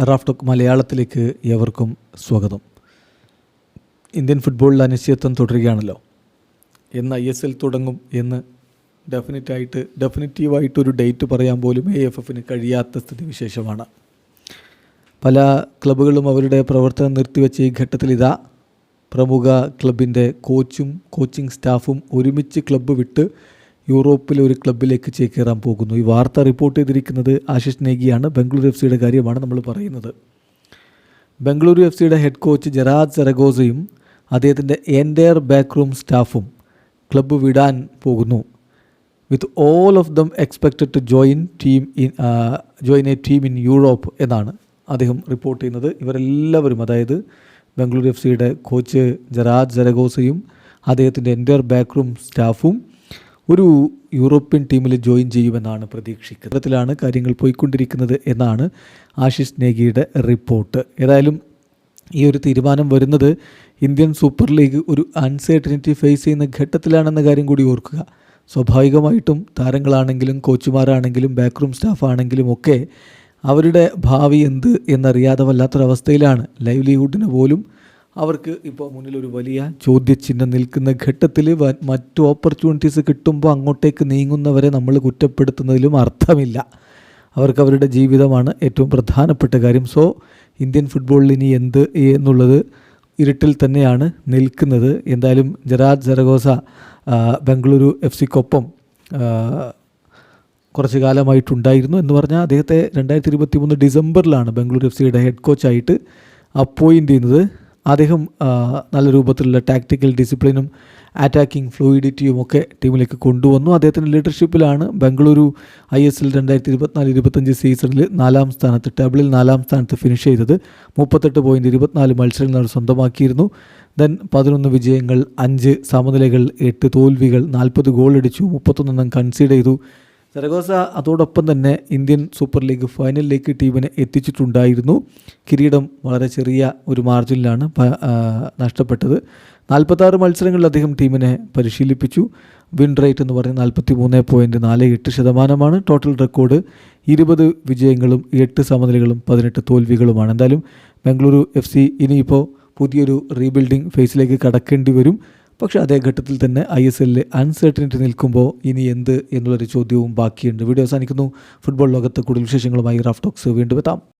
റാഫ്ടോക്ക് മലയാളത്തിലേക്ക് ഏവർക്കും സ്വാഗതം. ഇന്ത്യൻ ഫുട്ബോളിൽ അനിശ്ചിതത്വം തുടരുകയാണല്ലോ. എന്ന് ഐ എസ് എൽ തുടങ്ങും എന്ന് ഡെഫിനറ്റായിട്ട് ഡെഫിനറ്റീവായിട്ടൊരു ഡേറ്റ് പറയാൻ പോലും എ എഫ് എഫിന് കഴിയാത്ത സ്ഥിതിവിശേഷമാണ്. പല ക്ലബ്ബുകളും അവരുടെ പ്രവർത്തനം നിർത്തിവെച്ച ഈ ഘട്ടത്തിൽ ഇതാ പ്രമുഖ ക്ലബിന്റെ കോച്ചും കോച്ചിങ് സ്റ്റാഫും ഒരുമിച്ച് ക്ലബ്ബ് വിട്ട് യൂറോപ്പിലെ ഒരു ക്ലബിലേക്ക് ചേക്കേറാൻ പോകുന്നു. ഈ വാർത്ത റിപ്പോർട്ട് ചെയ്തിരിക്കുന്നത് ആശിഷ് നേഗിയാണ്. ബംഗളൂരു എഫ് സിയുടെ കാര്യമാണ് നമ്മൾ പറയുന്നത്. ബംഗളൂരു എഫ് സിയുടെ ഹെഡ് കോച്ച് ജറാദ് സെറഗോസയും അദ്ദേഹത്തിന്റെ എന്റയർ ബാക്ക് റൂം സ്റ്റാഫും ക്ലബ്ബ് വിടാൻ പോകുന്നു. With all of them expected to join team in join a team in Europe എന്നാണ് അദ്ദേഹം റിപ്പോർട്ട് ചെയ്യുന്നത്. ഇവരെല്ലാവരും അതായത് ബംഗളൂരു എഫ് സിയുടെ കോച്ച് ജറാദ് ജരഗോസയും അദ്ദേഹത്തിന്റെ എന്റയർ ബാക്ക് റൂം സ്റ്റാഫും ഒരു യൂറോപ്യൻ ടീമിൽ ജോയിൻ ചെയ്യുമെന്നാണ് പ്രതീക്ഷിക്കുന്നത്. ഇത്തരത്തിലാണ് കാര്യങ്ങൾ പോയിക്കൊണ്ടിരിക്കുന്നത് എന്നാണ് ആശിഷ് നേഗിയുടെ റിപ്പോർട്ട്. ഏതായാലും ഈ ഒരു തീരുമാനം വരുന്നത് ഇന്ത്യൻ സൂപ്പർ ലീഗ് ഒരു അൺസേർട്ടനിറ്റി ഫേസ് ചെയ്യുന്ന ഘട്ടത്തിലാണെന്ന കാര്യം കൂടി ഓർക്കുക. സ്വാഭാവികമായിട്ടും താരങ്ങളാണെങ്കിലും കോച്ചുമാരാണെങ്കിലും ബാക്ക്റൂം സ്റ്റാഫ് ആണെങ്കിലും ഒക്കെ അവരുടെ ഭാവി എന്ത് എന്നറിയാതെ വല്ലാത്തൊരവസ്ഥയിലാണ്. ലൈവ്ലിഹുഡിന് പോലും അവർക്ക് ഇപ്പോൾ മുന്നിൽ ഒരു വലിയ ചോദ്യചിഹ്നം നിൽക്കുന്ന ഘട്ടത്തിൽ മറ്റു ഓപ്പർച്യൂണിറ്റീസ് കിട്ടുമ്പോൾ അങ്ങോട്ടേക്ക് നീങ്ങുന്നവരെ നമ്മൾ കുറ്റപ്പെടുത്തുന്നതിലും അർത്ഥമില്ല. അവർക്ക് അവരുടെ ജീവിതമാണ് ഏറ്റവും പ്രധാനപ്പെട്ട കാര്യം. സോ ഇന്ത്യൻ ഫുട്ബോളിൽ ഇനി എന്ത് എന്നുള്ളത് ഇരുട്ടിൽ തന്നെയാണ് നിൽക്കുന്നത്. എന്തായാലും ജറാദ് ജറഗോസ ബംഗളൂരു എഫ് സിക്കൊപ്പം കുറച്ച് കാലമായിട്ടുണ്ടായിരുന്നു എന്ന് പറഞ്ഞാൽ അദ്ദേഹത്തെ രണ്ടായിരത്തി ഇരുപത്തി മൂന്ന് ഡിസംബറിലാണ് ബംഗളൂരു എഫ് സിയുടെ ഹെഡ് കോച്ചായിട്ട് അപ്പോയിന്റ് ചെയ്യുന്നത്. അദ്ദേഹം നല്ല രൂപത്തിലുള്ള ടാക്ടിക്കൽ ഡിസിപ്ലിനും അറ്റാക്കിംഗ് ഫ്ലൂയിഡിറ്റിയും ഒക്കെ ടീമിലേക്ക് കൊണ്ടുവന്നു. അദ്ദേഹത്തിന്റെ ലീഡർഷിപ്പിലാണ് ബംഗളൂരു ഐ എസ് എൽ രണ്ടായിരത്തി ഇരുപത്തിനാല് ഇരുപത്തഞ്ച് സീസണിൽ നാലാം സ്ഥാനത്ത് ടേബിളിൽ നാലാം സ്ഥാനത്ത് ഫിനിഷ് ചെയ്തത്. മുപ്പത്തെട്ട് പോയിന്റ് ഇരുപത്തിനാല് മത്സരങ്ങൾ അവർ സ്വന്തമാക്കിയിരുന്നു. ദെൻ പതിനൊന്ന് വിജയങ്ങൾ അഞ്ച് സമനിലകൾ എട്ട് തോൽവികൾ നാൽപ്പത് ഗോൾ അടിച്ചു മുപ്പത്തൊന്നെണ്ണം കൺസീഡ് ചെയ്തു. സരഗോസ അതോടൊപ്പം തന്നെ ഇന്ത്യൻ സൂപ്പർ ലീഗ് ഫൈനലിലേക്ക് ടീമിനെ എത്തിച്ചിട്ടുണ്ടായിരുന്നു. കിരീടം വളരെ ചെറിയ ഒരു മാർജിനിലാണ് നഷ്ടപ്പെട്ടത്. നാൽപ്പത്താറ് മത്സരങ്ങളിൽ അദ്ദേഹം ടീമിനെ പരിശീലിപ്പിച്ചു. വിൻ റേറ്റ് എന്ന് പറയുന്നത് നാൽപ്പത്തി മൂന്ന് പോയിന്റ് നാല് എട്ട് ശതമാനമാണ്. ടോട്ടൽ റെക്കോർഡ് ഇരുപത് വിജയങ്ങളും എട്ട് സമനിലകളും പതിനെട്ട് തോൽവികളുമാണ്. എന്തായാലും ബംഗളൂരു എഫ് സി ഇനിയിപ്പോൾ പുതിയൊരു റീബിൽഡിംഗ് ഫേസിലേക്ക് കടക്കേണ്ടി വരും. പക്ഷേ അതേ ഘട്ടത്തിൽ തന്നെ ഐ എസ് എല്ലിൽ അൺസർട്ടനിറ്റി നിൽക്കുമ്പോൾ ഇനി എന്ത് എന്നുള്ളൊരു ചോദ്യവും ബാക്കിയുണ്ട്. വീഡിയോ അവസാനിക്കുന്നു. ഫുട്ബോൾ ലോകത്ത് കൂടുതൽ വിശേഷങ്ങളുമായി റാഫ് ടോക്സ് വീണ്ടും എത്താം.